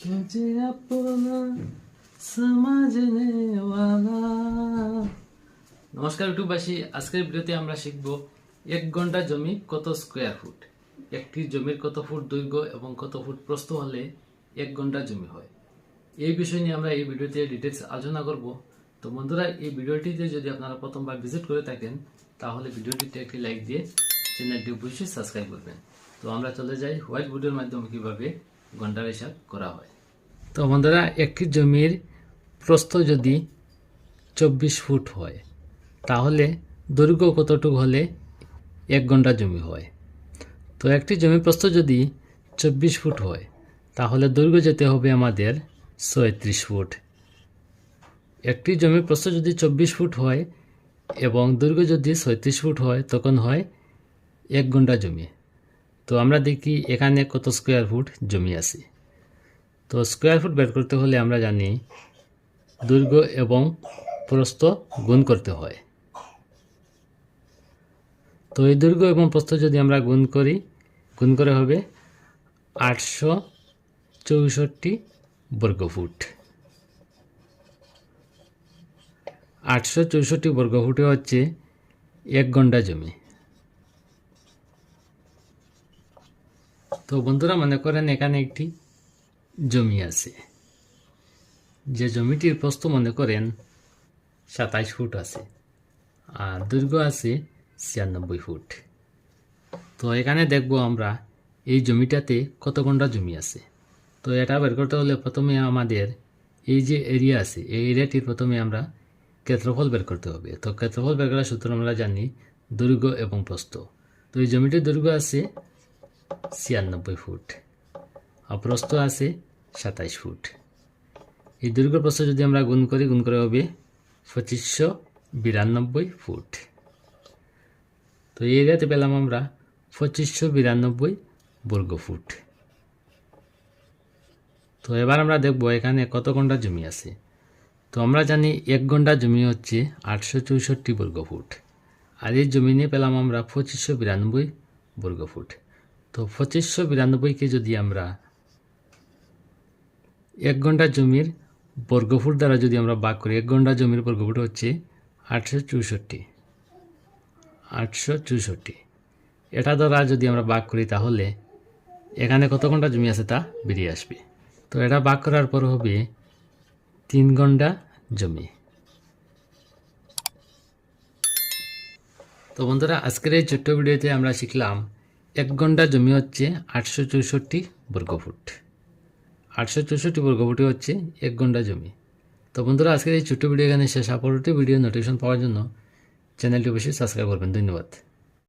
मुझे अपना समझने वाला নমস্কার ইউটিউববাসী আজকের ভিডিওতে আমরা শিখব এক ঘন্টা জমি কত স্কোয়ার ফুট একটি জমির কত ফুট দৈর্ঘ্য এবং কত ফুট প্রস্থ হলে এক ঘন্টা জমি হয় এই বিষয় নিয়ে আমরা এই ভিডিওতে ডিটেলস আলোচনা করব তো বন্ধুরা এই ভিডিওটিতে যদি আপনারা প্রথমবার ভিজিট করে থাকেন তাহলে ভিডিওটিতে একটি লাইক দিয়ে চ্যানেলটি অবশ্যই সাবস্ক্রাইব করবেন তো আমরা চলে যাই হোয়াইট বোর্ডের মাধ্যমে কিভাবে ঘণ্টার হিসাব করা হয়। তো বন্ধুরা, একটি জমির প্রস্থ যদি চব্বিশ ফুট হয়, তাহলে দৈর্ঘ্য কতটুকু হলে এক ঘণ্টা জমি হয়? তো একটি জমি প্রস্থ যদি চব্বিশ ফুট হয়, তাহলে দৈর্ঘ্য যেতে হবে আমাদের ছয়ত্রিশ ফুট। একটি জমির প্রস্থ যদি চব্বিশ ফুট হয় এবং দৈর্ঘ্য যদি ছয়ত্রিশ ফুট হয়, তখন হয় এক ঘণ্টা জমি। তো আমরা দেখি এখানে কত স্কোয়ার ফুট জমি আছে। তো স্কোয়ার ফুট বের করতে হলে আমরা জানি দৈর্ঘ্য এবং প্রস্থ গুণ করতে হয়। তো এই দৈর্ঘ্য এবং প্রস্থ যদি আমরা গুণ করি, গুণ করে হবে আটশো চৌষট্টি বর্গফুট। আটশো চৌষট্টি বর্গফুটে হচ্ছে এক ঘণ্টা জমি। তো বন্ধুরা মনে করেন এখানে একটি জমি আছে। যে জমিটির প্রস্থ মনে করেন সাতাইশ ফুট আছে, আর দৈর্ঘ্য আছে ছিয়ানব্বই ফুট। তো এখানে দেখব আমরা এই জমিটাতে কত ঘণ্টা জমি আছে। তো এটা বের করতে হলে প্রথমে আমাদের এই যে এরিয়া আছে, এই এরিয়াটির প্রথমে আমরা ক্ষেত্রফল বের করতে হবে। তো ক্ষেত্রফল বের করার সূত্র আমরা জানি দৈর্ঘ্য এবং প্রস্থ। তো এই জমিটির দৈর্ঘ্য আছে ছিয়ানব্বই ফুট। আর প্রস্থ আছে সাতাইশ ফুট। এই দৈর্ঘ্য প্রস্থ যদি আমরা গুণ করি, গুণ করে হবে পঁচিশশো বিরানব্বই ফুট। তো এই এরিয়াতে পেলাম আমরা পঁচিশশো বিরানব্বই বর্গ ফুট। তো এবার আমরা দেখব এখানে কত ঘণ্টা জমি আছে। তো আমরা জানি এক ঘণ্টা জমি হচ্ছে আটশো চৌষট্টি বর্গ ফুট। আর এই জমি নিয়ে পেলাম আমরা পঁচিশশো বিরানব্বই বর্গ ফুট। তো পঁচিশশো বিরানব্বইকে যদি আমরা এক ঘণ্টা জমির বর্গফুট দ্বারা যদি আমরা ভাগ করি, এক ঘণ্টা জমির বর্গফুট হচ্ছে আটশো চৌষট্টি। আটশো চৌষট্টি। এটা দ্বারা যদি আমরা ভাগ করি তাহলে এখানে কত ঘণ্টা জমি আছে তা বেরিয়ে আসবে। তো এটা ভাগ করার পর হবে তিন ঘণ্টা জমি। তো বন্ধুরা, আজকের এই ছোট্ট ভিডিওতে আমরা শিখলাম এক ঘণ্টা জমি হচ্ছে আটশো চৌষট্টি বর্গফুট। আটশো চৌষট্টি বর্গফুটি হচ্ছে এক ঘণ্টা জমি। তো বন্ধুরা, আজকের এই ছোট্ট ভিডিও এখানে শেষ। আপরটি ভিডিও নোটিফিকেশন পাওয়ার জন্য চ্যানেলটি অবশ্যই সাবস্ক্রাইব করবেন। ধন্যবাদ।